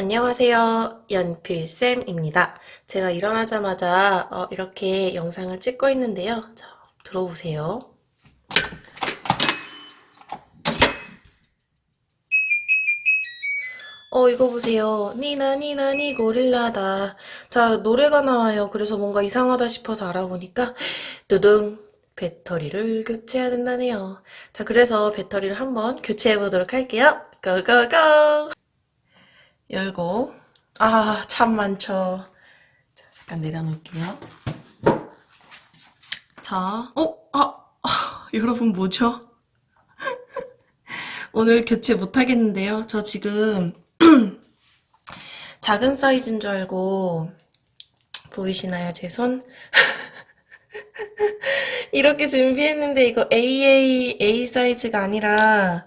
안녕하세요. 연필쌤입니다. 제가 일어나자마자 어, 이렇게 영상을 찍고 있는데요. 자, 들어보세요. 어, 이거 보세요. 니나, 니나, 니 고릴라다. 자, 노래가 나와요. 그래서 뭔가 이상하다 싶어서 알아보니까, 두둥, 배터리를 교체해야 된다네요. 자, 그래서 배터리를 한번 교체해 보도록 할게요. 고고고! 열고, 아, 참 많죠. 자, 잠깐 내려놓을게요. 자, 어, 아, 아, 여러분 뭐죠? 오늘 교체 못 하겠는데요. 저 지금 작은 사이즈인 줄 알고 보이시나요? 제 손? 이렇게 준비했는데 이거 AA A 사이즈가 아니라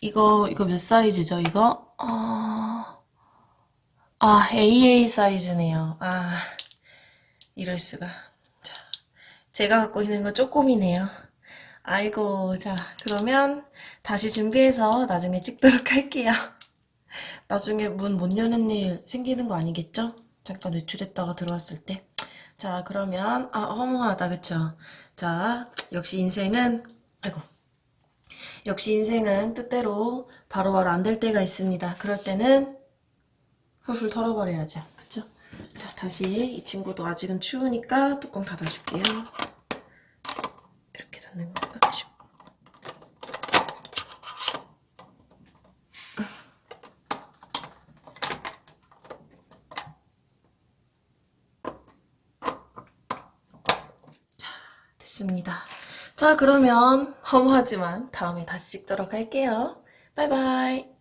이거 이거 몇 사이즈죠? 이거 어... 아 AA 사이즈네요. 아 이럴 수가. 자, 제가 갖고 있는 건 쪼꼬미네요. 아이고 자 그러면 다시 준비해서 나중에 찍도록 할게요. 나중에 문 못 여는 일 생기는 거 아니겠죠? 잠깐 외출했다가 들어왔을 때. 자, 그러면, 아, 허무하다, 그쵸? 자, 역시 인생은, 아이고. 역시 인생은 뜻대로 바로바로 안 될 때가 있습니다. 그럴 때는 훌훌 털어버려야죠. 그쵸? 자, 다시 이 친구도 아직은 추우니까 뚜껑 닫아줄게요. 이렇게 닫는 거고요. 슉. 됐습니다. 자, 그러면 허무하지만 다음에 다시 찍도록 할게요. 바이바이.